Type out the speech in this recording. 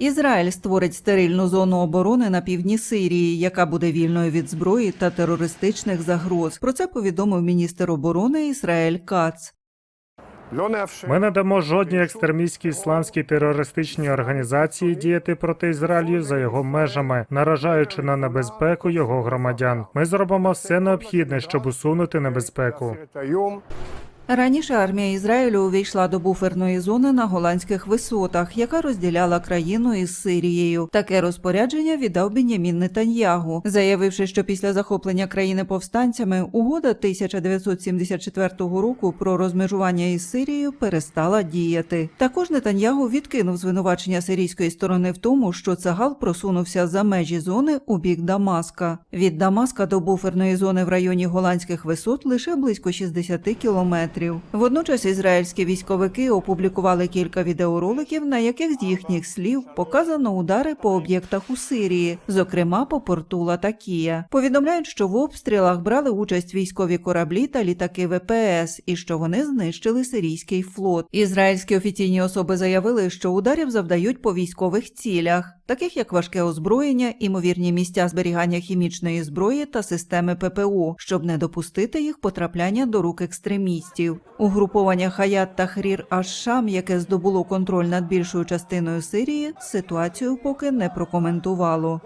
Ізраїль створить стерильну зону оборони на півдні Сирії, яка буде вільною від зброї та терористичних загроз. Про це повідомив міністр оборони Ізраїль Кац. Ми не дамо жодній екстремістській ісламській терористичній організації діяти проти Ізраїлю за його межами, наражаючи на небезпеку його громадян. Ми зробимо все необхідне, щоб усунути небезпеку. Раніше армія Ізраїлю увійшла до буферної зони на голландських висотах, яка розділяла країну із Сирією. Таке розпорядження віддав Бенямін Нетаньягу, заявивши, що після захоплення країни повстанцями угода 1974 року про розмежування із Сирією перестала діяти. Також Нетаньягу відкинув звинувачення сирійської сторони в тому, що Цагал просунувся за межі зони у бік Дамаска. Від Дамаска до буферної зони в районі голландських висот лише близько 60 кілометрів. Водночас ізраїльські військовики опублікували кілька відеороликів, на яких з їхніх слів показано удари по об'єктах у Сирії, зокрема по порту Латакія. Повідомляють, що в обстрілах брали участь військові кораблі та літаки ВПС, і що вони знищили сирійський флот. Ізраїльські офіційні особи заявили, що ударів завдають по військових цілях, таких як важке озброєння, імовірні місця зберігання хімічної зброї та системи ППО, щоб не допустити їх потрапляння до рук екстремістів. Угруповання Хаят та Хрір Аш-Шам, яке здобуло контроль над більшою частиною Сирії, ситуацію поки не прокоментувало.